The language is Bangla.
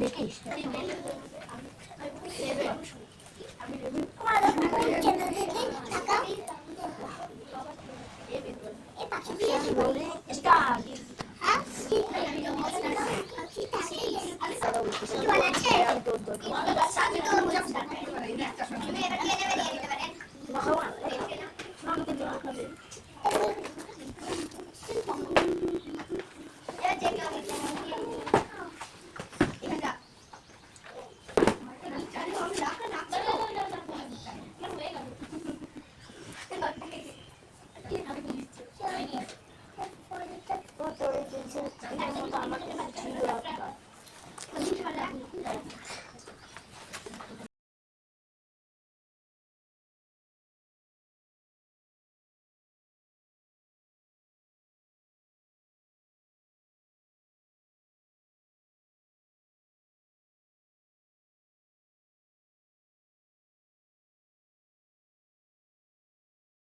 দেখিস Thank you. মতো আমাকে ছিল আপনার